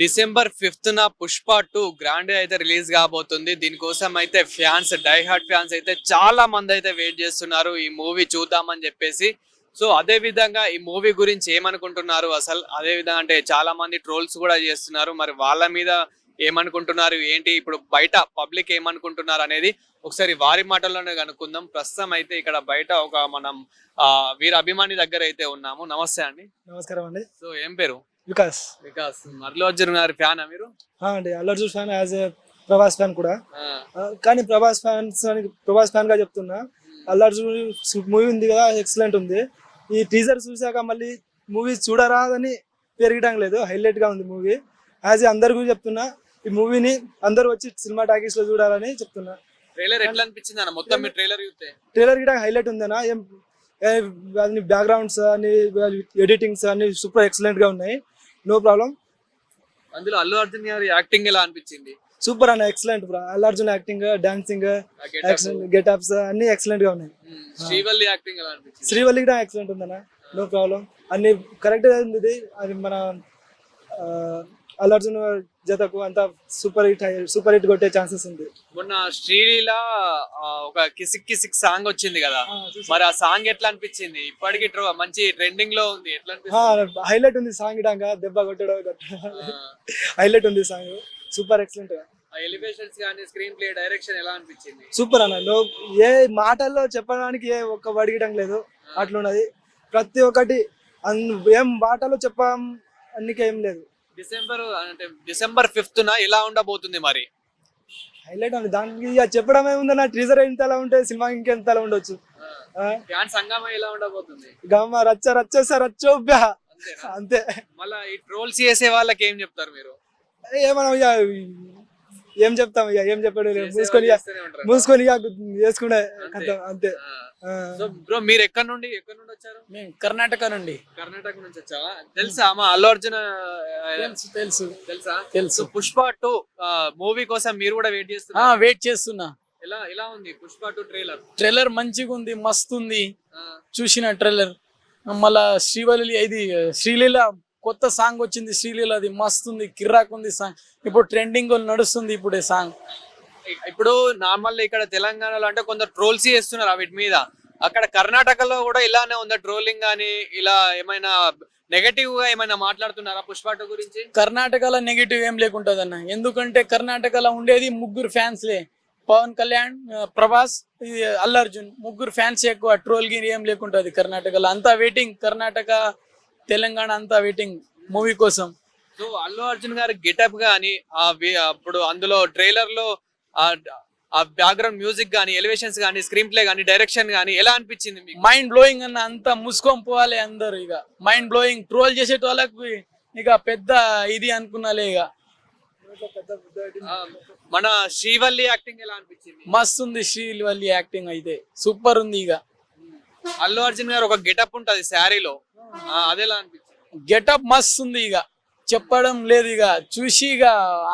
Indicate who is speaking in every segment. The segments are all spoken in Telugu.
Speaker 1: డిసెంబర్ ఫిఫ్త్ న పుష్ప టూ గ్రాండ్ అయితే రిలీజ్ కాబోతుంది. దీనికోసం అయితే ఫ్యాన్స్ డై హార్ట్ ఫ్యాన్స్ అయితే చాలా మంది అయితే వెయిట్ చేస్తున్నారు. ఈ మూవీ చూద్దామని చెప్పేసి. సో అదే విధంగా ఈ మూవీ గురించి ఏమనుకుంటున్నారు అసలు? అదే విధంగా అంటే చాలా మంది ట్రోల్స్ కూడా చేస్తున్నారు. మరి వాళ్ళ మీద ఏమనుకుంటున్నారు? ఏంటి? ఇప్పుడు బయట పబ్లిక్ ఏమనుకుంటున్నారు అనేది ఒకసారి వారి మాటల్లోనే కనుక్కుందాం. ప్రస్తుతం అయితే ఇక్కడ బయట ఒక మనం వీర అభిమాని దగ్గర అయితే ఉన్నాము. నమస్తే అండి.
Speaker 2: నమస్కారం అండి.
Speaker 1: సో ఏం పేరు?
Speaker 2: వికాస్.
Speaker 1: వికాస్. మల్లు అర్జున్ గారి ఫ్యానా మీరు?
Speaker 2: అండి. Allu Arjun fan as a Prabhas fan కూడా. కానీ ప్రభాస్ ఫ్యాన్స్ అని ప్రభాస్ ఫ్యాన్గా చెప్తున్నా. అల్లు అర్జున్ మూవీ ఉంది కదా ఎక్సలెంట్ ఉంది. ఈ టీజర్ చూసాక మళ్ళీ మూవీ చూడరాదని పెరగడం లేదు హైలైట్గా ఉంది మూవీ. యాజ్ ఏ అందరికీ చెప్తున్నా ఈ మూవీని అందరూ వచ్చి సినిమా టాకీస్లో చూడాలని చెప్తున్నా.
Speaker 1: ట్రైలర్ ఎట్లా అనిపించింది అన్న? మొత్తం మీ ట్రైలర్ చూస్తే.
Speaker 2: ట్రైలర్ కూడా హైలైట్ ఉందనా ఏం బ్యాక్గ్రౌండ్స్ అన్ని ఎడిటింగ్స్ అన్ని సూపర్ ఎక్సలెంట్గా ఉన్నాయి. నో ప్రాబ్లం
Speaker 1: అందులో అల్లు అర్జున్ గారి యాక్టింగ్ ఎలా అనిపించింది?
Speaker 2: సూపర్ అన్న excellent bro Allu Arjun acting dancing. Getups అన్ని ఎక్సలెంట్గా ఉన్నాయి.
Speaker 1: శ్రీవల్లి యాక్టింగ్ ఎలా అనిపించింది?
Speaker 2: శ్రీవల్లి కూడా ఎక్సలెంట్ ఉందన్న. నో ప్రాబ్లం అన్ని కరెక్ట్గా ఉంది. అది మన అల్లు అర్జున్ జతకు అంతా సూపర్ హిట్ సూపర్ హిట్ కొట్టే ఛాన్సెస్ ఉంది.
Speaker 1: మొన్న శ్రీలీల ఒక కిసిక్ కిసిక్ సాంగ్ వచ్చింది కదా. మరి ఆ సాంగ్ ఎట్లా అనిపించింది? ఇప్పటికి ట్రో- మంచి ట్రెండింగ్లో ఉంది. ఎట్లా
Speaker 2: హైలైట్ ఉంది సాంగ్ ఇటాక. దెబ్బ కొట్టడం హైలైట్ ఉంది సాంగ్ సూపర్ ఎక్సలెంట్
Speaker 1: ఎలివేషన్స్ కానీ స్క్రీన్ ప్లే డైరెక్షన్ ఎలా అనిపించింది?
Speaker 2: సూపర్ అన్న. ఏ మాటల్లో చెప్పడానికి ఏ ఒక్క వడిగడం లేదు. అట్లున్నది. ప్రతి ఒక్కటి ఏం మాటలో చెప్పం అన్నికే లేదు.
Speaker 1: డిసెంబర్ అంటే డిసెంబర్ ఫిఫ్త్ న ఎలా ఉండబోతుంది మరి?
Speaker 2: హైలైట్ ఉంది. దానికి ఇక చెప్పడమే ఉందన్న టీజర్ ఎంతలా ఉంటే సినిమా ఇంకెంతలా ఉండొచ్చు. ఆ,
Speaker 1: ఫ్యాన్ సంగమం ఎలా ఉండబోతుంది?
Speaker 2: గమ్మ రచ్చ రచ్చ రచ్చోబ్యా
Speaker 1: అంతేనా?
Speaker 2: అంతే.
Speaker 1: మళ్ళా ఈ ట్రోల్స్ చేసే వాళ్ళకి ఏం చెప్తారు మీరు?
Speaker 2: ఏమన్నా ఏం చెప్తాం ఇక? ఏం చెప్పాడు మూసుకొని. మూసుకొని ఇక వేసుకునే
Speaker 1: అంతే. బ్రో మీరు ఎక్కడ నుండి ఎక్కడ నుండి వచ్చారు?
Speaker 3: మేము కర్ణాటక నుండి.
Speaker 1: కర్ణాటక నుంచి వచ్చావా? తెలుసా? మా అల్లు అర్జున్
Speaker 3: తెలుసు తెలుసు.
Speaker 1: తెలుసా? పుష్ప టూ మూవీ కోసం మీరు కూడా వెయిట్
Speaker 3: ఆ
Speaker 1: చేస్తున్నారు
Speaker 3: వెయిట్ చేస్తున్నా.
Speaker 1: ఎలా ఎలా ఉంది పుష్ప టూ ట్రైలర్
Speaker 3: ట్రైలర్ మంచిగా ఉంది మస్తు ఉంది. చూసిన ట్రైలర్ మళ్ళా శ్రీవల్లి ఇది శ్రీలీల కొత్త సాంగ్ వచ్చింది శ్రీలీల అది మస్తు ఉంది కిర్రాక్ ఉంది సాంగ్. ఇప్పుడు ట్రెండింగ్ నడుస్తుంది ఇప్పుడే సాంగ్.
Speaker 1: ఇప్పుడు నార్మల్ ఇక్కడ తెలంగాణలో అంటే కొందరు ట్రోల్స్ చేస్తున్నారు వీటి మీద. అక్కడ కర్ణాటకలో కూడా ఇలానే ఉందా? ట్రోలింగ్ కానీ ఇలా ఏమైనా నెగటివ్గా ఏమైనా మాట్లాడుతున్నారా పుష్ప టూ గురించి?
Speaker 3: కర్ణాటకలో నెగిటివ్ ఏం లేకుంటది అన్న ఎందుకంటే కర్ణాటకలో ఉండేది ముగ్గురు ఫ్యాన్స్లే పవన్ కళ్యాణ్ ప్రభాస్ అల్లు అర్జున్. ముగ్గురు ఫ్యాన్స్ ఎక్కువ ట్రోల్ గిరి ఏం లేకుంటది కర్ణాటకలో. అంతా వెయిటింగ్ కర్ణాటక తెలంగాణ అంతా వెయిటింగ్ మూవీ కోసం.
Speaker 1: సో అల్లు అర్జున్ గారి గెటప్ గానీ అప్పుడు అందులో ట్రైలర్లో ఆ బ్యాక్గ్రౌండ్ మ్యూజిక్ గానీ ఎలివేషన్స్ గానీ స్క్రీన్ ప్లే గానీ డైరెక్షన్ గానీ ఎలా అనిపించింది మీకు?
Speaker 3: మైండ్ బ్లోయింగ్ అన్న అంతా మూసుకొని పోవాలి అందరు ఇక. మైండ్ బ్లోయింగ్ ట్రోల్ వాళ్ళకి ఇక పెద్ద ఇది అనుకున్నాలే ఇక.
Speaker 1: మన శ్రీవల్లి యాక్టింగ్ ఎలా అనిపించింది?
Speaker 3: మస్తు ఉంది శ్రీవల్లి యాక్టింగ్ అయితే. సూపర్ ఉంది ఇక.
Speaker 1: అల్లు అర్జున్ గారు ఒక గెటప్ ఉంటది శారీలో. అదెలా అనిపించింది.
Speaker 3: గెటప్ మస్తు ఉంది ఇక. చెప్పడం లేదు ఇక. చూసి ఇక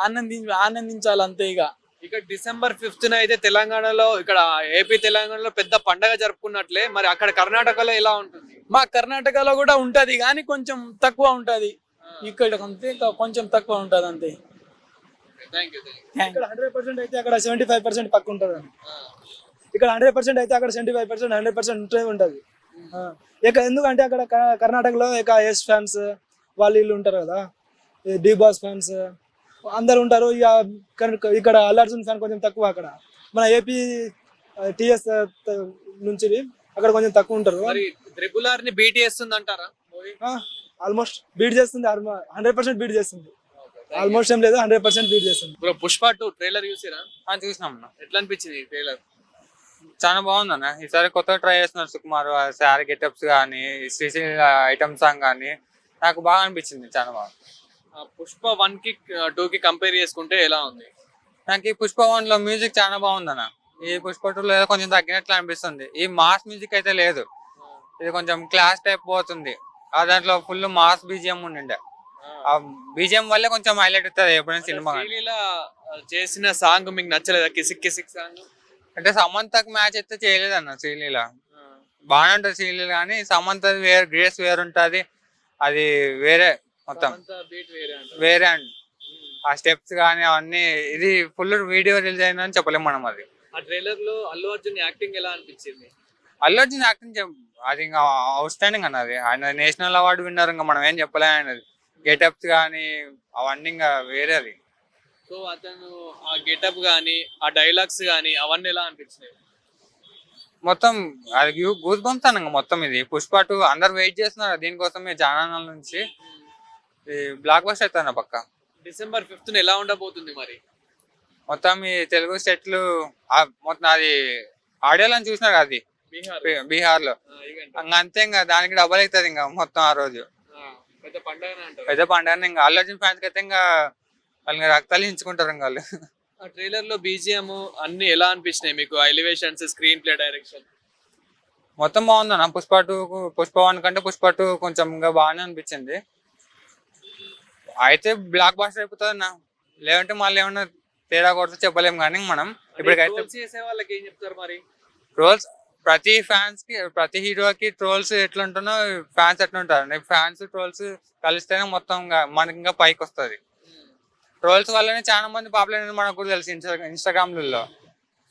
Speaker 3: ఆనంది ఆనందించాలి అంతే ఇక.
Speaker 1: ఇక డిసెంబర్ ఫిఫ్త్ అయితే తెలంగాణలో ఇక్కడ ఏపీ తెలంగాణలో పెద్ద పండగ జరుపుకున్నట్లే. మరి అక్కడ కర్ణాటకలో ఎలా ఉంటుంది?
Speaker 3: మా కర్ణాటకలో కూడా ఉంటది కానీ కొంచెం తక్కువ ఉంటది. ఇక్కడ అంతే కొంచెం తక్కువ ఉంటది అంతే.
Speaker 2: ఇక్కడ హండ్రెడ్ పర్సెంట్ అయితే అక్కడ సెవెంటీ ఫైవ్ పర్సెంట్ పక్క ఉంటుంది ఇక్కడ హండ్రెడ్ పర్సెంట్ అయితే అక్కడ seventy five percent hundred percent ఉంటే ఉంటుంది. ఇక ఎందుకంటే అక్కడ కర్ణాటకలో ఇక ఎస్ ఫ్యాన్స్ వాళ్ళు వీళ్ళు ఉంటారు కదా. డి బాస్ ఫ్యాన్స్ అందరు ఉంటారు. ఇక ఇక్కడ అల్లు అర్జున్ ఫ్యాన్ కొంచెం తక్కువ అక్కడ. మన ఏపీ టిఎస్ నుంచి అక్కడ కొంచెం తక్కువ ఉంటారు.
Speaker 1: మరి రెగ్యులర్ని బీట్ చేస్తుంది అంటారా
Speaker 2: ఆల్మోస్ట్ బీట్ చేస్తుంది. హండ్రెడ్ పర్సెంట్ బీట్ చేస్తుంది. ఆల్మోస్ట్ ఏం లేదు హండ్రెడ్ పర్సెంట్ బీట్ చేస్తుంది.
Speaker 1: బ్రో పుష్ప టూ ట్రైలర్ చూసిరా?
Speaker 4: చూసినాం
Speaker 1: ఎట్లా అనిపించింది ట్రైలర్?
Speaker 4: చాలా బాగుంది అన్న ఈసారి కొత్తగా ట్రై చేస్తున్నారు సుకుమార్ శారీ గెటప్స్ కానీ శ్రీశైల ఐటమ్ సాంగ్ కానీ నాకు బాగా అనిపించింది చాలా బాగా
Speaker 1: పుష్ప వన్కి టూ కి కంపేర్ చేసుకుంటే ఎలా ఉంది?
Speaker 4: నాకు ఈ పుష్ప వన్లో మ్యూజిక్ చాలా బాగుంది అన్న ఈ పుష్ప టూ లో కొంచెం తగ్గినట్లు అనిపిస్తుంది. ఈ మాస్ మ్యూజిక్ అయితే లేదు. ఇది కొంచెం క్లాస్ టైప్ పోతుంది. ఆ దాంట్లో ఫుల్ మాస్ బీజిఎం ఉండిండే. ఆ. బీజిఎం వల్లే కొంచెం హైలైట్ అవుతుంది ఎప్పుడైనా సినిమా
Speaker 1: చేసిన సాంగ్ మీకు నచ్చలేదా? కిసిక్ కిసిక్ సాంగ్
Speaker 4: అంటే సమంతకు మ్యాచ్ అయితే చేయలేదన్న శ్రీలీల బాగానే ఉంటుంది శ్రీలీల కానీ సమంత వేరే గ్రేస్ వేరు ఉంటుంది అది వేరే మొత్తం.
Speaker 1: వేరే
Speaker 4: అండ్ ఆ స్టెప్స్ కానీ అవన్నీ ఇది ఫుల్ వీడియో రిలీజ్ అయిందని చెప్పలేము మనం అది.
Speaker 1: ఆ ట్రైలర్లో అల్లు అర్జున్ యాక్టింగ్ ఎలా అనిపించింది?
Speaker 4: అల్లు అర్జున్ యాక్టింగ్ అది ఇంకా అవుట్ స్టాండింగ్ అన్నది ఆయన నేషనల్ అవార్డు విన్నారు ఇంకా మనం ఏం చెప్పలేము ఆయనది. గెటప్స్ కానీ అవన్నీ ఇంకా వేరే అది.
Speaker 1: సో అతను ఆ గెటప్ గానీ ఆ డైలాగ్స్ గానీ అవన్నీ ఎలా అనిపించినాయి?
Speaker 4: మొత్తం అది గూస్ బంప్స్ అన్న మొత్తం ఇది. పుష్ప టూ అందరు వెయిట్ చేస్తున్నారు దీనికోసమే జానాల నుంచి. బ్లాక్ బస్టర్ అవుతాను పక్క.
Speaker 1: డిసెంబర్ ఫిఫ్త్ ఎలా ఉండబోతుంది మరి?
Speaker 4: మొత్తం ఈ తెలుగు స్టేట్లు మొత్తం అది ఆడియోలను చూసినారు అది. బీహార్లో అంతే ఇంకా దానికి డబల్ అవుతుంది ఇంకా మొత్తం ఆ రోజు.
Speaker 1: పెద్ద పండుగ
Speaker 4: పెద్ద పండుగ ఇంకా అల్లు అర్జున్ ఫ్యాన్స్ అయితే ఇంకా వాళ్ళని రక్తాలు ఎంచుకుంటారు ఇంకా వాళ్ళు.
Speaker 1: ఆ ట్రైలర్లో బీజిఎం అన్ని ఎలా అనిపించినాయి మీకు? Elevations screenplay direction?
Speaker 4: మొత్తం బాగుంది అన్న. పుష్ప టూ పుష్ప వన్ కంటే పుష్ప టూ కొంచెం ఇంకా బాగానే అనిపించింది. అయితే బ్లాక్ బాస్టర్ అయిపోతుంది అన్న. లేదంటే మళ్ళీ ఏమన్నా తేడా కొడితే చెప్పలేము కానీ మనం ఇప్పటికైతే
Speaker 1: చేసే వాళ్ళకి ఏం చెప్తారు మరి?
Speaker 4: ట్రోల్స్ ప్రతి ఫ్యాన్స్కి ప్రతి హీరోకి ట్రోల్స్ ఎట్లుంటున్నో ఫ్యాన్స్ ఎట్లుంటారు? ఫ్యాన్స్ ట్రోల్స్ కలిస్తేనే మొత్తం మనకి ఇంకా పైకి వస్తుంది. ట్రోల్స్ వల్లనే చాలా మంది పాపులర్ అనేది మనకు కూడా తెలుసు ఇన్స్టా ఇన్స్టాగ్రామ్లలో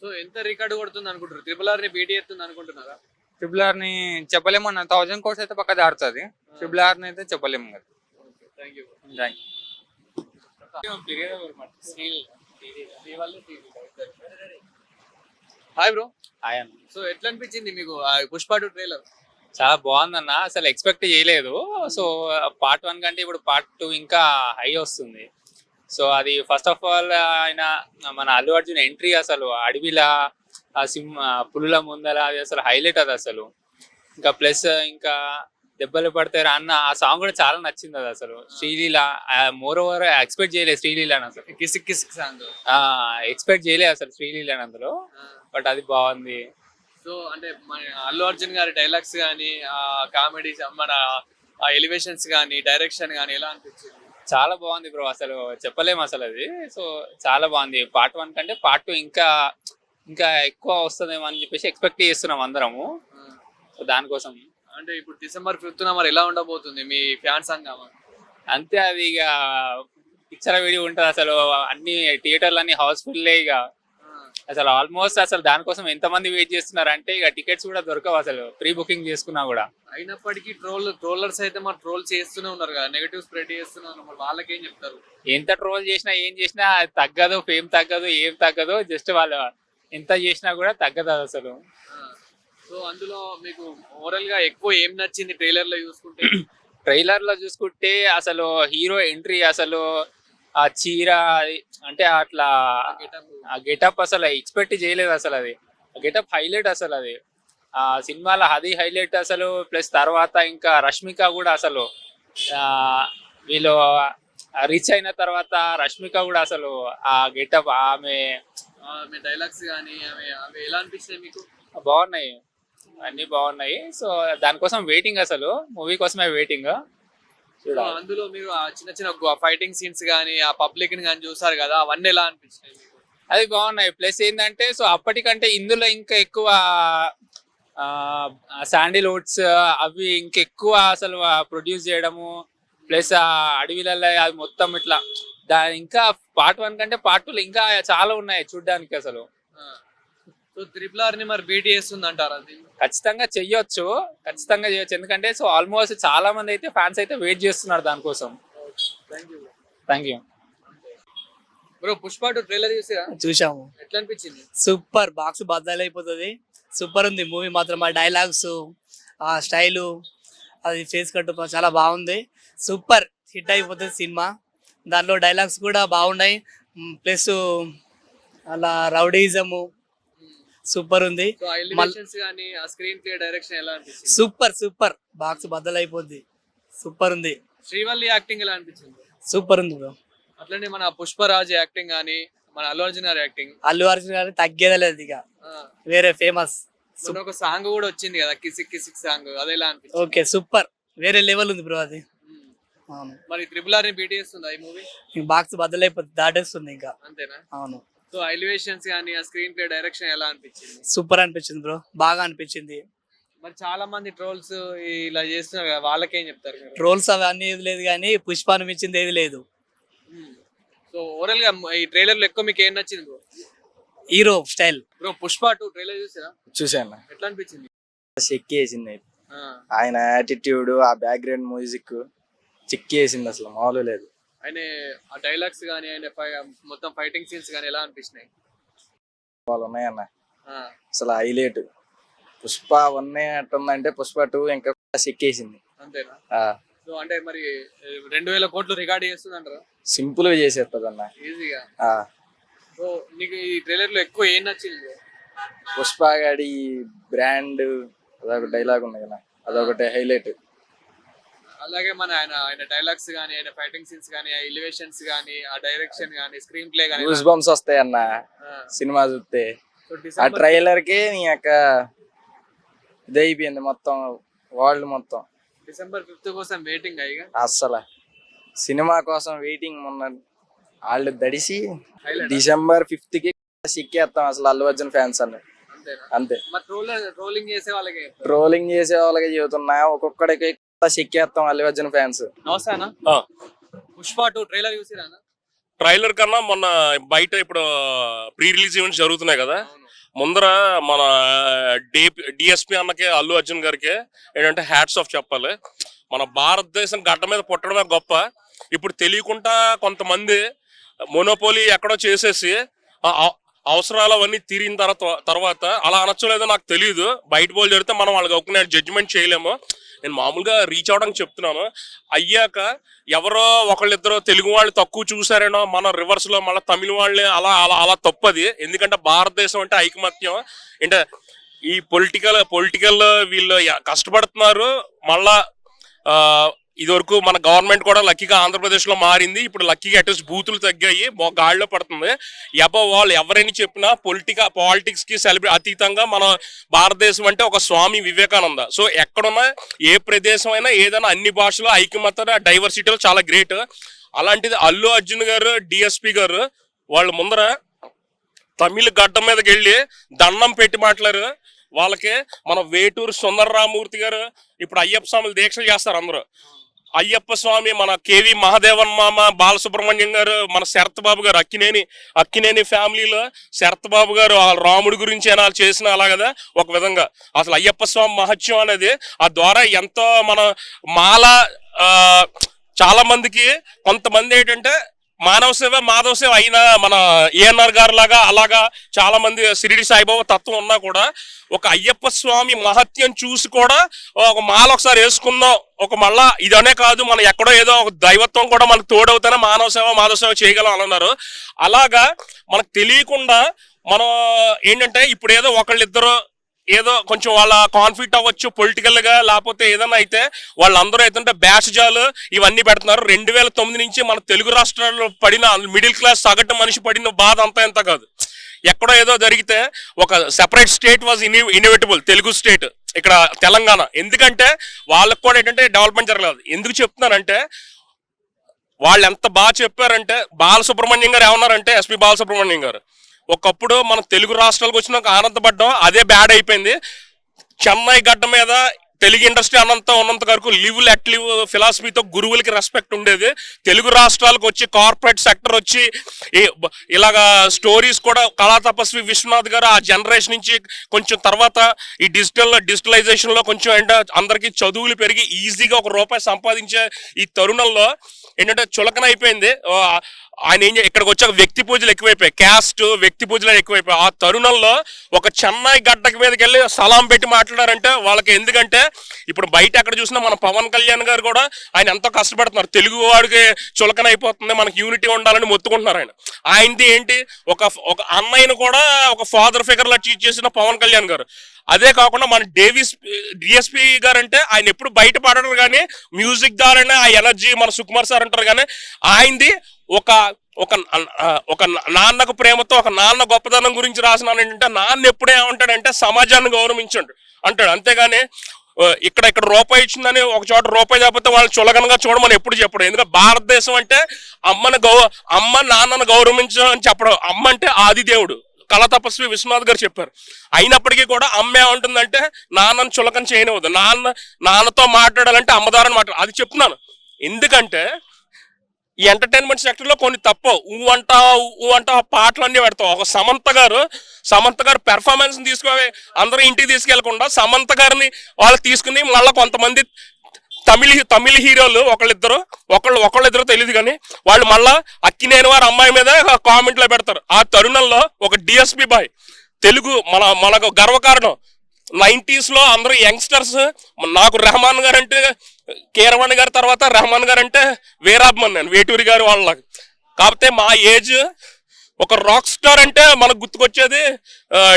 Speaker 1: సో ఎంత రికార్డు కొడుతుంది అనుకుంటారు త్రిపుల్ ఆర్ని బీటీ ఎత్తుంది అనుకుంటున్నారా?
Speaker 4: ట్రిపుల్ ఆర్ని చెప్పలేము అన్న. థౌజండ్ కోర్స్ అయితే పక్క దాడుతుంది ట్రిపుల్ ఆర్ని అయితే చెప్పలేము కదా.
Speaker 1: Thank you
Speaker 4: thank
Speaker 1: hi bro
Speaker 5: ఆయన
Speaker 1: సో ఎట్లా అనిపించింది మీకు ఆ పుష్ప టూ ట్రైలర్?
Speaker 5: చాలా బాగుందన్న. అసలు ఎక్స్పెక్ట్ చేయలేదు. సో పార్ట్ వన్ కంటే ఇప్పుడు పార్ట్ టూ ఇంకా హై వస్తుంది. సో అది ఫస్ట్ ఆఫ్ ఆల్ ఆయన మన అల్లు అర్జున్ ఎంట్రీ అసలు అడవిలా ఆ సింహ పులుల ముందర అది అసలు హైలైట్ అది అసలు. ఇంకా ప్లస్ ఇంకా దెబ్బలు పడతారు అన్న ఆ సాంగ్ కూడా చాలా నచ్చింది అది అసలు. శ్రీలీల మోర్ ఓవర్ ఎక్స్పెక్ట్ చేయలేదు శ్రీలీలని అసలు.
Speaker 1: కిసిక్ కిసిక్ సాంగ్
Speaker 5: ఎక్స్పెక్ట్ చేయలేదు అసలు శ్రీలీలని అందులో. బట్ అది బాగుంది.
Speaker 1: సో అంటే మన అల్లు అర్జున్ గారి డైలాగ్స్ కానీ ఆ కామెడీ మన ఎలివేషన్స్ కానీ డైరెక్షన్ కానీ ఎలా అనిపించింది?
Speaker 5: చాలా బాగుంది బ్రో అసలు చెప్పలేము అసలు అది. సో చాలా బాగుంది. పార్ట్ వన్ కంటే పార్ట్ టూ ఇంకా ఇంకా ఎక్కువ వస్తుందేమో అని చెప్పేసి ఎక్స్పెక్ట్ చేస్తున్నాం అందరము. సో దానికోసం.
Speaker 1: అంటే ఇప్పుడు డిసెంబర్ ఫిఫ్త్ మరి ఎలా ఉండబోతుంది మీ ఫ్యాన్స్ సంగమా
Speaker 5: అంతే అది ఇక పిక్చర్ వీడియో ఉంటుంది అసలు. అన్ని థియేటర్లు అన్ని హౌస్ఫుల్ ఇక. అసలు ఆల్మోస్ట్ అసలు దానికోసం ఎంతమంది వెయిట్ చేస్తున్నారు అంటే ఇక టికెట్స్ కూడా దొరకవు అసలు. ప్రీ బుకింగ్ చేసుకున్నా కూడా.
Speaker 1: అయినప్పటికీ ట్రోల్ ట్రోలర్స్ అయితే మరి ట్రోల్ చేస్తూనే ఉన్నారు కదా. నెగటివ్ స్ప్రెడ్ చేస్తున్నారు మరి వాళ్ళకి ఏం చెప్తారు?
Speaker 5: ఎంత ట్రోల్ చేసినా ఏం చేసినా తగ్గదు ఫేమ్ తగ్గదు ఏం తగ్గదు. జస్ట్ వాళ్ళు ఎంత చేసినా కూడా తగ్గదు అసలు.
Speaker 1: సో అందులో మీకు ఓవరాల్గా ఎక్కువ ఏం నచ్చింది ట్రైలర్లో చూసుకుంటే?
Speaker 5: ట్రైలర్లో చూసుకుంటే అసలు హీరో ఎంట్రీ అసలు ఆ చీర అంటే అట్లా. ఆ గెటప్ అసలు ఎక్స్పెక్ట్ చేయలేదు అసలు అది. గెటప్ హైలైట్ అసలు అది. ఆ సినిమాలో అది హైలైట్ అసలు ప్లస్ తర్వాత ఇంకా రష్మిక కూడా అసలు ఆ వీళ్ళు రీచ్ అయిన తర్వాత రష్మిక కూడా అసలు ఆ గెటప్ ఆమె
Speaker 1: డైలాగ్స్ కానీ ఎలా అనిపించినాయి మీకు?
Speaker 5: బాగున్నాయి. అన్ని బాగున్నాయి. సో దానికోసం వెయిటింగ్ అసలు మూవీ కోసమే వెయిటింగ్
Speaker 1: సో అందులో మీరు ఆ చిన్న చిన్న ఫైటింగ్ సీన్స్ కానీ ఆ పబ్లిక్ని కానీ చూసారు కదా అవన్నీ ఎలా అనిపించినాయి మీకు?
Speaker 5: అది బాగున్నాయి. ప్లస్ ఏంటంటే సో అప్పటికంటే ఇందులో ఇంకా ఎక్కువ శాండిల్వుడ్స్ అవి ఇంకెక్కువ అసలు ప్రొడ్యూస్ చేయడము ప్లస్ ఆ అడవిలలో అది మొత్తం ఇట్లా దాని ఇంకా పార్ట్ వన్ కంటే పార్ట్ టూ ఇంకా చాలా ఉన్నాయి చూడడానికి అసలు.
Speaker 1: సో త్రిపుల్ ఆర్ని మరి బీటీ చేస్తుంది అంటారు అది?
Speaker 5: ఖచ్చితంగా చెయ్యొచ్చు. ఖచ్చితంగా చేయొచ్చు ఎందుకంటే సో ఆల్మోస్ట్ చాలా మంది అయితే ఫ్యాన్స్ అయితే వెయిట్ చేస్తున్నారు దానికోసం. Thank you
Speaker 1: bro Pushpa two trailer చూసిరా
Speaker 2: చూసాము
Speaker 1: ఎట్లా అనిపించింది
Speaker 2: సూపర్ బాక్స్ బద్దలైపోతుంది. సూపర్ ఉంది. మూవీ మాత్రం ఆ డైలాగ్స్ ఆ స్టైలు అది ఫేస్ కట్టు చాలా బాగుంది. సూపర్ హిట్ అయిపోతుంది సినిమా. దాంట్లో డైలాగ్స్ కూడా బాగున్నాయి. ప్లస్ అలా రౌడీజము సూపర్ ఉంది.
Speaker 1: స్క్రీన్ ప్లే డైరెక్షన్ ఎలా అనిపించింది?
Speaker 2: Super super. బాక్స్ బద్దలైపోద్ది. సూపర్ ఉంది.
Speaker 1: శ్రీవల్లి యాక్టింగ్ ఎలా అనిపించింది?
Speaker 2: సూపర్ ఉంది బ్రో.
Speaker 1: అట్లనే మన పుష్పరాజ్ యాక్టింగ్ కానీ మన అల్లు అర్జున్ గారి యాక్టింగ్.
Speaker 2: అల్లు అర్జున్ గారు తగ్గేదే లేదు ఇక వేరే ఫేమస్
Speaker 1: ఒక సాంగ్ కూడా వచ్చింది కదా కిసిక్ కిసిక్ సాంగ్ అది ఎలా అనిపించింది?
Speaker 2: Okay super. వేరే లెవెల్ ఉంది బ్రో అది. అవును.
Speaker 1: మరి త్రిపుల్ ఆర్ని బీటీ చేస్తుంది ఈ మూవీ?
Speaker 2: బాక్స్ బద్దలైపోతుంది దాటేస్తుంది ఇంకా.
Speaker 1: అంతేనా?
Speaker 2: అవును.
Speaker 1: సో ఎలివేషన్స్ కానీ ఆ స్క్రీన్ ప్లే డైరెక్షన్ ఎలా అనిపించింది?
Speaker 2: సూపర్ అనిపించింది బ్రో. బాగా అనిపించింది.
Speaker 1: మరి చాలా మంది ట్రోల్స్ ఇలా చేస్తున్నారు కదా వాళ్ళకేం చెప్తారు మీరు?
Speaker 2: ట్రోల్స్ అవన్నీ ఏది లేదు కానీ పుష్పాన్ని మించింది ఏది లేదు.
Speaker 1: మ్మ్. సో ఓవరాల్గా ఈ ట్రైలర్లో ఎక్కువ మీకు ఏం నచ్చింది bro?
Speaker 6: Hero style.
Speaker 1: Bro Pushpa two trailer చూసారా?
Speaker 7: చూశాను.
Speaker 1: ఎట్లా అనిపించింది?
Speaker 7: చెక్కేసింది.
Speaker 1: ఆ,
Speaker 7: ఆయన యాటిట్యూడ్ ఆ బ్యాక్గ్రౌండ్ మ్యూజిక్ చెక్కేసింది అసలు మామూలు లేదు.
Speaker 1: ఆయన ఆ డైలాగ్స్ కానీ ఆయన మొత్తం ఫైటింగ్ సీన్స్ కానీ ఎలా అనిపించినాయి?
Speaker 7: వాళ్ళు ఉన్నాయన్న. అసలు హైలైట్ పుష్ప వన్ ఎట్టుందంటే పుష్ప టూ ఇంకా చెక్కేసింది
Speaker 1: అంతేనా? సో అంటే మరి రెండు వేల కోట్లు రికార్డ్ చేస్తుంది అంటారా
Speaker 7: సింపుల్గా చేసేస్తుంది అన్న
Speaker 1: ఈజీగా.
Speaker 7: ఆ,
Speaker 1: సో నీకు ఈ ట్రైలర్లో ఎక్కువ ఏం నచ్చింది?
Speaker 7: పుష్ప గాడి బ్రాండ్ అదొక డైలాగ్ ఉంది కదా. అదొకటి హైలైట్
Speaker 1: అలాగే మన ఆయన ఆయన డైలాగ్స్ కానీ ఆయన ఫైటింగ్ సీన్స్ కానీ ఆ ఎలివేషన్స్ కానీ ఆ డైరెక్షన్ కానీ స్క్రీన్ ప్లే కానీ
Speaker 7: గూస్ బంప్స్ వస్తాయి అన్న సినిమా చూస్తే. ఆ ట్రైలర్కి నీ యొక్క ఇది అయిపోయింది మొత్తం వరల్డ్ మొత్తం.
Speaker 1: డిసెంబర్ ఫిఫ్త్ కోసం వెయిటింగ్ ఇక?
Speaker 7: అస్సలు. సినిమా కోసం వెయిటింగ్ మొన్న వాళ్ళు దడిసి. డిసెంబర్ ఫిఫ్త్కి సిక్కేస్తాం అసలు అల్లు అర్జున్ ఫ్యాన్స్ అన్ని. అంతే.
Speaker 1: మరి ట్రోల్ ట్రోలింగ్ చేసే వాళ్ళకి
Speaker 7: ట్రోలింగ్ చేసే వాళ్ళకి చెబుతున్నా ఒక్కొక్కడికి సిక్కేస్తాం అల్లు అర్జున్ ఫ్యాన్స్.
Speaker 1: నమస్తే అన్న.
Speaker 8: ఆ.
Speaker 1: పుష్ప టూ ట్రైలర్ చూసిరా అన్న?
Speaker 8: ట్రైలర్ కన్నా మొన్న బయట ఇప్పుడు ప్రీ రిలీజ్ ఈవెంట్స్ జరుగుతున్నాయి కదా. ముందర మన డి డిఎస్పి అన్నకి అల్లు అర్జున్ గారికి ఏంటంటే హ్యాట్స్ ఆఫ్ చెప్పాలి. మన భారతదేశం గడ్డ మీద పుట్టడమే గొప్ప. ఇప్పుడు తెలియకుండా కొంతమంది మొనోపోలీ ఎక్కడో చేసేసి ఆ అవసరాలు అవన్నీ తీరిన తర్వాత తర్వాత అలా అనొచ్చలేదో నాకు తెలియదు బయట బోల్ జరిగితే మనం వాళ్ళకి ఒక జడ్జిమెంట్ చేయలేము. నేను మామూలుగా రీచ్ అవడానికి చెప్తున్నాను. అయ్యాక ఎవరో ఒకళ్ళిద్దరో తెలుగు వాళ్ళు తక్కువ చూసారేనో మన రివర్స్లో మళ్ళీ తమిళ వాళ్ళని అలా అలా అలా తప్పది. ఎందుకంటే భారతదేశం అంటే ఐకమత్యం. అంటే ఈ పొలిటికల్ పొలిటికల్ వీళ్ళు కష్టపడుతున్నారు. మళ్ళా ఇది ఇదివరకు మన గవర్నమెంట్ కూడా లక్కీగా ఆంధ్రప్రదేశ్లో మారింది. ఇప్పుడు లక్కీగా అట్లీస్ట్ బూతులు తగ్గాయి గాడిలో పడుతుంది. ఎబో వాళ్ళు ఎవరైనా చెప్పినా పొలిటికల్ పాలిటిక్స్కి అతీతంగా మన భారతదేశం అంటే ఒక స్వామి వివేకానంద. సో ఎక్కడున్నా ఏ ప్రదేశం అయినా ఏదైనా అన్ని భాషలో ఐక్యమత డైవర్సిటీలో చాలా గ్రేట్. అలాంటిది అల్లు అర్జున్ గారు డిఎస్పి గారు వాళ్ళ ముందర తమిళ గడ్డ మీదకి వెళ్ళి దండం పెట్టి మాట్లాడారు. వాళ్ళకి మన వేటూరు సుందరరామూర్తి గారు ఇప్పుడు అయ్యప్ప స్వాములు దీక్షలు చేస్తారు అందరూ. అయ్యప్ప స్వామి మన కేవి మహాదేవన్ మామ బాలసుబ్రహ్మణ్యం గారు మన శరత్ బాబు గారు అక్కినేని అక్కినేని ఫ్యామిలీలో శరత్ బాబు గారు రాముడి గురించి అయినా వాళ్ళు చేసిన అలా కదా ఒక విధంగా. అసలు అయ్యప్ప స్వామి మహత్యం అనేది ఆ ద్వారా ఎంతో మన మాల చాలా మందికి కొంతమంది ఏంటంటే మానవ సేవ మాధవ సేవ అయిన మన ఏఎన్ఆర్ గారు లాగా అలాగా చాలా మంది సిరిడి సాయిబాబా తత్వం ఉన్నా కూడా ఒక అయ్యప్ప స్వామి మహత్యం చూసి కూడా ఒక మాల ఒకసారి వేసుకుందాం. ఒక మళ్ళా ఇదనే కాదు మనం ఎక్కడో ఏదో ఒక దైవత్వం కూడా మనకు తోడవుతానే మానవ సేవ మాధవ సేవ చేయగలం అని అన్నారు. అలాగా మనకు తెలియకుండా మనం ఏంటంటే ఇప్పుడు ఏదో ఒకళ్ళిద్దరు ఏదో కొంచెం వాళ్ళ కాన్ఫ్లిక్ట్ అవ్వచ్చు పొలిటికల్గా లేకపోతే ఏదైనా అయితే వాళ్ళందరూ అయితే బ్యాషజాలు ఇవన్నీ పెడుతున్నారు. రెండు వేల తొమ్మిది నుంచి మన తెలుగు రాష్ట్రాల్లో పడిన మిడిల్ క్లాస్ సగటు మనిషి పడిన బాధ అంతా ఎంత కాదు. ఎక్కడో ఏదో జరిగితే ఒక separate state was in inevitable Telugu state ఇక్కడ తెలంగాణ. ఎందుకంటే వాళ్ళకు కూడా ఏంటంటే డెవలప్మెంట్ జరగలేదు. ఎందుకు చెప్తున్నానంటే వాళ్ళు ఎంత బాగా చెప్పారంటే బాలసుబ్రహ్మణ్యం గారు ఏమన్నారంటే ఎస్పి బాలసుబ్రహ్మణ్యం గారు ఒకప్పుడు మన తెలుగు రాష్ట్రాలకు వచ్చినాక ఆనందపడ్డాం అదే బ్యాడ్ అయిపోయింది. చెన్నై గడ్డ మీద తెలుగు ఇండస్ట్రీ అనంత ఉన్నంత వరకు లివ్ లెట్ లివ్ ఫిలాసఫీతో గురువులకి రెస్పెక్ట్ ఉండేది. తెలుగు రాష్ట్రాలకు వచ్చి కార్పొరేట్ సెక్టర్ వచ్చి ఇలాగా స్టోరీస్ కూడా కళా తపస్వి విశ్వనాథ్ గారు ఆ జనరేషన్ నుంచి కొంచెం తర్వాత ఈ డిజిటల్ డిజిటలైజేషన్లో కొంచెం ఏంటో అందరికీ చదువులు పెరిగి ఈజీగా ఒక రూపాయి సంపాదించే ఈ తరుణంలో ఏంటంటే చులకన అయిపోయింది. ఆయన ఏం ఇక్కడికి వచ్చాక వ్యక్తి పూజలు ఎక్కువైపోయాయి. క్యాస్ట్ వ్యక్తి పూజలు ఎక్కువైపోయాయి. ఆ తరుణంలో ఒక చెన్నై గడ్డకి మీదకి వెళ్ళి సలాం పెట్టి మాట్లాడారంటే వాళ్ళకి ఎందుకంటే ఇప్పుడు బయట ఎక్కడ చూసినా మన పవన్ కళ్యాణ్ గారు కూడా ఆయన ఎంతో కష్టపడుతున్నారు. తెలుగు వాడికి చులకన అయిపోతుంది. మనకి యూనిటీ ఉండాలని మొత్తుకుంటున్నారు ఆయన. ఆయనది ఏంటి? ఒక ఒక అన్నయ్యను కూడా ఒక ఫాదర్ ఫిగర్లా ట్రీట్ చేసిన పవన్ కళ్యాణ్ గారు. అదే కాకుండా మన డేవిస్ డిఎస్పి గారు అంటే ఆయన ఎప్పుడు బయట పడరు కానీ మ్యూజిక్ ద్వారానే ఆ ఎనర్జీ మన సుకుమార్ సార్ అంటారు కానీ ఆయనది ఒక ఒక ఒక నాన్నకు ప్రేమతో ఒక నాన్న గొప్పతనం గురించి రాసిన ఏంటంటే నాన్న ఎప్పుడే ఏమంటాడంటే సమాజాన్ని గౌరవించండు అంటాడు. అంతేగాని ఇక్కడ ఇక్కడ రూపాయి ఇచ్చిందని ఒక చోట రూపాయి లేకపోతే వాళ్ళు చులకనగా చూడమని ఎప్పుడు చెప్పడం. ఎందుకంటే భారతదేశం అంటే అమ్మని గౌ అమ్మ నాన్నను గౌరవించని చెప్పడం. అమ్మ అంటే ఆది దేవుడు. కళ తపస్వి విశ్వనాథ్ గారు చెప్పారు. అయినప్పటికీ కూడా అమ్మ ఏమంటుందంటే నాన్నను చులకన చేయనివ్వదు నాన్న నాన్నతో మాట్లాడాలంటే అమ్మదారని మాట్లాడు అది చెప్తున్నాను. ఎందుకంటే ఈ ఎంటర్టైన్మెంట్ సెక్టర్లో కొన్ని తప్పవు. ఊ అంట ఊ అంట పాటలు అన్నీ పెడతావు. ఒక సమంత గారు సమంత గారు పెర్ఫార్మెన్స్ తీసుకొని అందరూ ఇంటికి తీసుకెళ్ళకుండా సమంత గారిని వాళ్ళు తీసుకుని మళ్ళీ కొంతమంది తమిళ తమిళ హీరోలు ఒకళ్ళిద్దరు ఒకళ్ళు ఒకళ్ళిద్దరు తెలియదు కానీ వాళ్ళు మళ్ళా అక్కినేని వారి అమ్మాయి మీద కామెంట్లో పెడతారు. ఆ తరుణంలో ఒక డిఎస్పి బాయ్ తెలుగు మన మనకు గర్వకారణం. నైంటీస్లో అందరూ యంగ్స్టర్స్ నాకు రెహమాన్ గారు అంటే కీరవాణి గారి తర్వాత రెహమాన్ గారు అంటే వీరాభిమన్ నేను వేటూరి గారు వాళ్ళకి కాకపోతే మా ఏజ్ ఒక రాక్ స్టార్ అంటే మనకు గుర్తుకొచ్చేది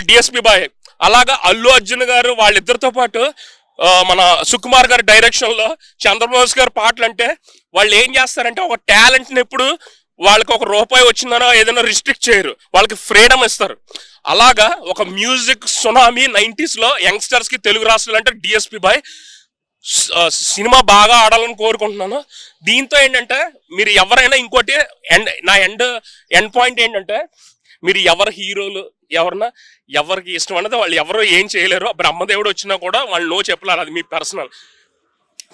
Speaker 8: డిఎస్పి బాయ్ అలాగా అల్లు అర్జున్ గారు వాళ్ళిద్దరితో పాటు మన సుకుమార్ గారి డైరెక్షన్లో చంద్రబోస్ గారి పాటలు అంటే వాళ్ళు ఏం చేస్తారంటే ఒక టాలెంట్ని ఎప్పుడు వాళ్ళకి ఒక రూపాయి వచ్చిందనో ఏదైనా రిస్ట్రిక్ట్ చేయరు. వాళ్ళకి ఫ్రీడమ్ ఇస్తారు. అలాగా ఒక మ్యూజిక్ సునామీ నైంటీస్లో యంగ్స్టర్స్కి తెలుగు రాష్ట్రాలు అంటే డిఎస్పి బాయ్ సినిమా బాగా ఆడాలని కోరుకుంటున్నాను. దీంతో ఏంటంటే మీరు ఎవరైనా ఇంకోటి ఎండ్ నా ఎండ్ ఎండ్ పాయింట్ ఏంటంటే మీరు ఎవరు హీరోలు ఎవరన్నా ఎవరికి ఇష్టం అన్నది వాళ్ళు ఎవరు ఏం చేయలేరు. బ్రహ్మదేవుడు వచ్చినా కూడా వాళ్ళు నో చెప్పలేరు. అది మీ పర్సనల్.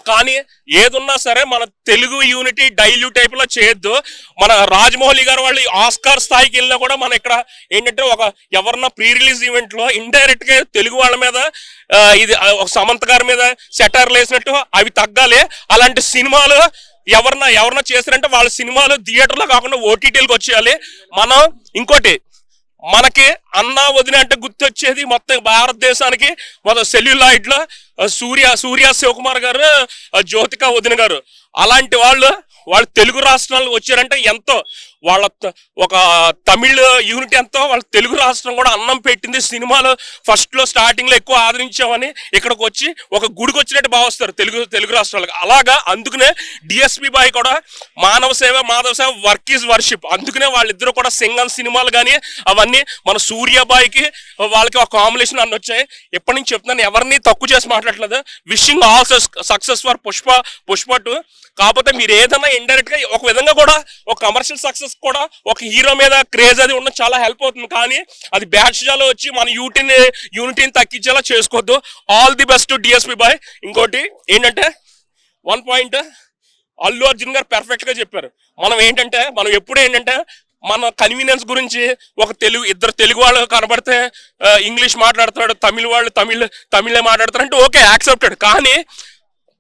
Speaker 8: కానీ ఏదున్నా సరే మన తెలుగు యూనిటీ డైల్యూ టైప్లో చేయొద్దు. మన రాజమౌళి గారు వాళ్ళు ఆస్కార్ స్థాయికి వెళ్ళినా కూడా మన ఇక్కడ ఏంటంటే ఒక ఎవరన్నా ప్రీ రిలీజ్ ఈవెంట్లో ఇండైరెక్ట్గా తెలుగు వాళ్ళ మీద ఇది ఒక సమంత గారి మీద సెటర్లు వేసినట్టు అవి తగ్గాలి. అలాంటి సినిమాలు ఎవరన్నా ఎవరన్నా చేశారంటే వాళ్ళ సినిమాలు థియేటర్లో కాకుండా ఓటీటీలకు వచ్చేయాలి. మనం ఇంకోటి మనకి అన్నా వదిన అంటే గుర్తొచ్చేది మొత్తం భారతదేశానికి. మొత్తం సెల్యులాయిడ్లో సూర్య సూర్య శివకుమార్ గారు జ్యోతిక వదిన గారు. అలాంటి వాళ్ళు వాళ్ళు తెలుగు రాష్ట్రాలు వచ్చారంటే ఎంతో. వాళ్ళ త- ఒక తమిళ్ యూనిట్ ఎంతో వాళ్ళ తెలుగు రాష్ట్రం కూడా అన్నం పెట్టింది. సినిమాలు ఫస్ట్లో స్టార్టింగ్లో ఎక్కువ ఆదరించామని ఇక్కడికి వచ్చి ఒక గుడికి వచ్చినట్టు భావిస్తారు తెలుగు తెలుగు రాష్ట్రాలకు. అలాగా అందుకనే డిఎస్పి బాయ్ కూడా మానవ సేవ మాధవ సేవ వర్క్ ఈజ్ వర్షిప్ అందుకనే వాళ్ళిద్దరూ కూడా సింగల్ సినిమాలు కానీ అవన్నీ మన సూర్యబాయికి వాళ్ళకి ఒక కాంబినేషన్ అన్ని వచ్చాయి. ఎప్పటి నుంచి చెప్తున్నాను ఎవరిని తక్కువ చేసి మాట్లాడలేదు wishing all success for Pushpa Pushpa two కాకపోతే మీరు ఏదైనా ఇండైరెక్ట్గా ఒక విధంగా కూడా ఒక కమర్షియల్ సక్సెస్ కూడా ఒక హీరో మీద క్రేజ్ అది ఉండడం చాలా హెల్ప్ అవుతుంది. కానీ అది బ్యాడ్షాలో వచ్చి మన యూటీని యూనిటీని తగ్గించేలా చేసుకోవద్దు. All the best DSP boy ఇంకోటి ఏంటంటే వన్ పాయింట్ అల్లు అర్జున్ గారు పెర్ఫెక్ట్గా చెప్పారు. మనం ఏంటంటే మనం ఎప్పుడు ఏంటంటే మన కన్వీనియన్స్ గురించి ఒక తెలుగు ఇద్దరు తెలుగు వాళ్ళు కనబడితే ఇంగ్లీష్ మాట్లాడతాడు తమిళ వాళ్ళు తమిళ్ తమిళే మాట్లాడతారు అంటే ఓకే యాక్సెప్టెడ్ కానీ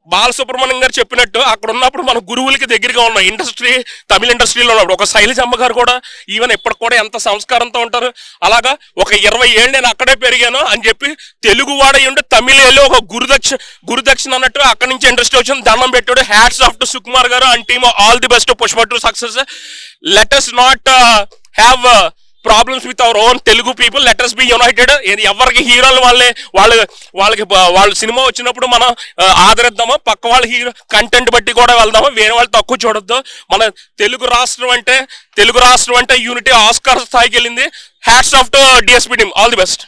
Speaker 8: బాలసుబ్రహ్మణ్యం గారు చెప్పినట్టు అక్కడ ఉన్నప్పుడు మన గురువులకి దగ్గరగా ఉన్న ఇండస్ట్రీ తమిళ ఇండస్ట్రీలో ఉన్నప్పుడు ఒక శైలజమ్మ గారు కూడా ఈవెన్ ఇప్పటికి కూడా ఎంత సంస్కారంతో ఉంటారు అలాగా ఒక ఇరవై ఏళ్ళు నేను అక్కడే పెరిగాను అని చెప్పి తెలుగు వాడై ఉండి తమిళ వెళ్ళి ఒక గురుదక్ష గురుదక్షిణ అన్నట్టు అక్కడి నుంచి ఇండస్ట్రీ వచ్చింది దండం పెట్టాడు. Hats off to Sukumar garu and team all the best Pushpa two success let not have problems with our own Telugu people letters be united ఇది ఎవరికి హీరోలు వాళ్ళే. వాళ్ళ వాళ్ళకి వాళ్ళ సినిమా వచ్చినప్పుడు మనం ఆదరిద్దాము? పక్క వాళ్ళ హీరో కంటెంట్ బట్టి కూడా వెళ్దాము? వేరే వాళ్ళు తక్కువ చూడొద్దు. మన తెలుగు రాష్ట్రం అంటే తెలుగు రాష్ట్రం అంటే యూనిటీ ఆస్కార్ స్థాయికి వెళ్ళింది. Hats off to DSP team all the best